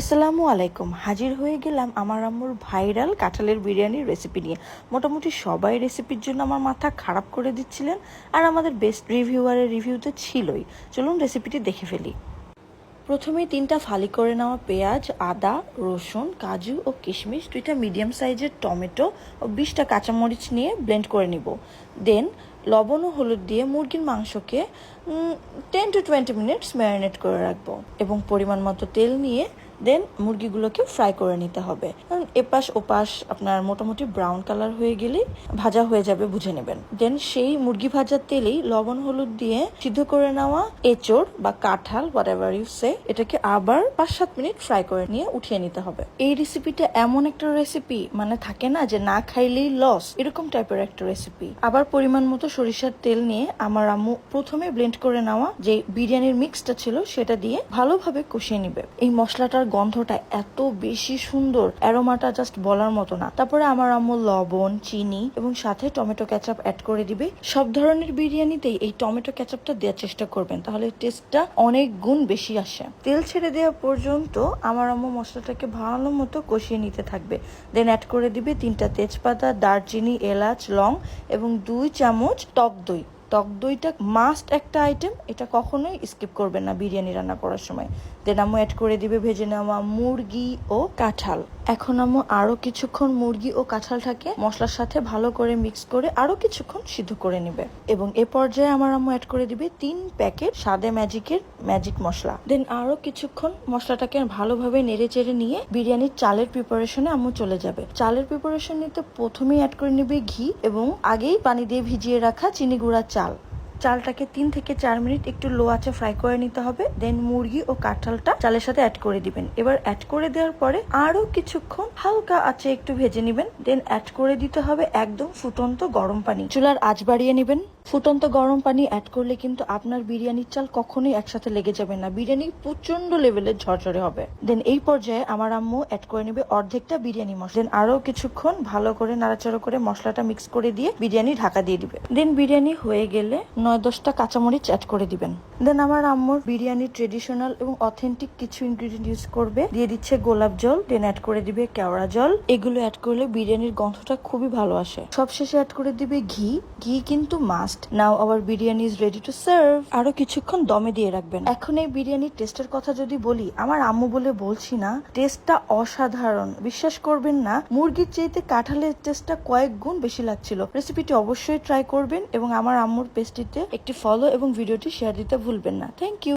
আসসালামু আলাইকুম। হাজির হয়ে গেলাম আমার আম্মুর ভাইরাল কাঁঠালের বিরিয়ানির রেসিপি নিয়ে। মোটামুটি সবাই রেসিপির জন্য আমার মাথা খারাপ করে দিচ্ছিলেন আর আমাদের বেস্ট রিভিউয়ারের রিভিউ তো ছিলই। চলুন রেসিপিটি দেখে ফেলি। প্রথমে তিনটা ফালি করে নেওয়া পেঁয়াজ, আদা, রসুন, কাজু ও কিশমিশ, দুইটা মিডিয়াম সাইজের টমেটো ও বিশটা কাঁচামরিচ নিয়ে ব্লেন্ড করে নিব। দেন লবণ ও হলুদ দিয়ে মুরগির মাংসকে ten to twenty minutes marinate করে রাখব। এবং পরিমাণ মতো তেল নিয়ে দেন মুরগিগুলোকে ফ্রাই করে নিতে হবে। কারণ এপাশ ওপাশ আপনার মোটামুটি ব্রাউন কালার হয়ে গেলেই ভাজা হয়ে যাবে বুঝে নেবেন। দেন সেই মুরগি ভাজার তেলেই লবণ, হলুদ দিয়ে সিদ্ধ করে নেওয়া এচোড় বা কাঁঠাল হোয়াট এভার ইউ সে এটাকে আবার পাঁচ সাত মিনিট ফ্রাই করে নিয়ে উঠিয়ে নিতে হবে। এই রেসিপিটা এমন একটা রেসিপি মানে থাকে না যে না খাইলেই লস এরকম টাইপের একটা রেসিপি আবার পরিমাণ মতো সরিষার তেল নিয়ে আমার আম্মু প্রথমে ব্লেন্ড করে নেওয়া যে বিরিয়ানির মিক্সটা ছিল, সেটা দিয়ে ভালোভাবে কষিয়ে নিবে। এই মশলাটার গন্ধটা এত বেশি সুন্দর, অ্যারোমাটা জাস্ট বলার মতো না। তারপরে আমার আম্মু লবণ, চিনি এবং সাথে টমেটো ক্যাচাপ অ্যাড করে দিবে। সব ধরনের বিরিয়ানিতেই এই টমেটো ক্যাচাপটা দেওয়ার চেষ্টা করবেন, তাহলে টেস্টটা অনেক গুণ বেশি আসে। তেল ছেড়ে দেওয়া পর্যন্ত আমার আম্মু মশলাটাকে ভালো মতো কষিয়ে নিতে থাকবে। দেন অ্যাড করে দিবে তিনটা তেজপাতা, দারচিনি, এলাচ, লং এবং দুই চামচ টক দই। টক দইটা মাস্ট একটা আইটেম এটা কখনোই স্কিপ করবেন না বিরিয়ানি রান্না করার সময়। দেন আম্মু অ্যাড করে দিবে ভেজে নেওয়া মুরগি ও কাঁঠাল। এখন আম্মু আরও কিছুক্ষণ মুরগি ও কাঁঠালটাকে মশলার সাথে ভালো করে মিক্স করে আরও কিছুক্ষণ সিদ্ধ করে নেবে। এবং এ পর্যায়ে আমার আম্মু অ্যাড করে দিবে তিন প্যাকেট সাদে ম্যাজিকের ম্যাজিক মশলা। দেন আরও কিছুক্ষণ মশলাটাকে ভালোভাবে নেড়ে চেড়ে নিয়ে বিরিয়ানির চালের প্রিপারেশনে আম্মু চলে যাবে। চালের প্রিপারেশন নিতে প্রথমেই অ্যাড করে নেবে ঘি এবং আগেই পানি দিয়ে ভিজিয়ে রাখা চিনি গুঁড়া চাল sal. চালটাকে তিন থেকে চার মিনিট একটু লো আছে ফ্রাই করে নিতে হবে। দেন মুরগি ও কাঁঠালটা চালের সাথে অ্যাড করে দিবেন। এবার অ্যাড করে দেওয়ার পরে আরও কিছুক্ষণ হালকা আছে একটু ভেজে নেবেন। দেন অ্যাড করে দিতে হবে একদম ফুটন্ত গরম পানি। চুলার আঁচ বাড়িয়ে নেবেন। ফুটন্ত গরম পানি অ্যাড করলে কিন্তু আপনার বিরিয়ানির চাল কখনোই একসাথে লেগে যাবে না। বিরিয়ানি প্রচণ্ড লেভেলের ঝরঝরে হবে। দেন এই পর্যায়ে আমার আম্মু অ্যাড করে নেবে অর্ধেকটা বিরিয়ানি মশলা দেন আরও কিছুক্ষণ ভালো করে নাড়াচাড়া করে মশলাটা মিক্স করে দিয়ে বিরিয়ানি ঢাকা দিয়ে দিবে। দেন বিরিয়ানি হয়ে গেলে নয় দশটা কাঁচামরিচ অ্যাড করে দিবেন। দেন আমার আম্মুর বিরিয়ানি ট্রেডিশনাল এবং অথেন্টিক কিছু ইনগ্রিডিয়েন্ট ইউজ করবে। দিয়ে দিচ্ছে গোলাপ জল দেন অ্যাড করে দিবে কেওড়া জল। এগুলো অ্যাড করলে বিরিয়ানির গন্ধটা খুবই ভালো আসে। সবশেষে অ্যাড করে দিবে ঘি। ঘি কিন্তু must now our biryani is ready to serve আরও কিছুক্ষণ দমে দিয়ে রাখবেন। এখন এই বিরিয়ানির টেস্টের কথা যদি বলি আমার আম্মু বলে বলছি না টেস্টটা অসাধারণ। বিশ্বাস করবেন না মুরগির চেয়েতে কাঁঠালের টেস্টটা কয়েক গুণ বেশি লাগছিল। রেসিপিটি অবশ্যই ট্রাই করবেন এবং আমার আম্মুর পেস্টিতে একটি ফলো এবং ভিডিওটি শেয়ার দিতে ভুলবেন না। Thank you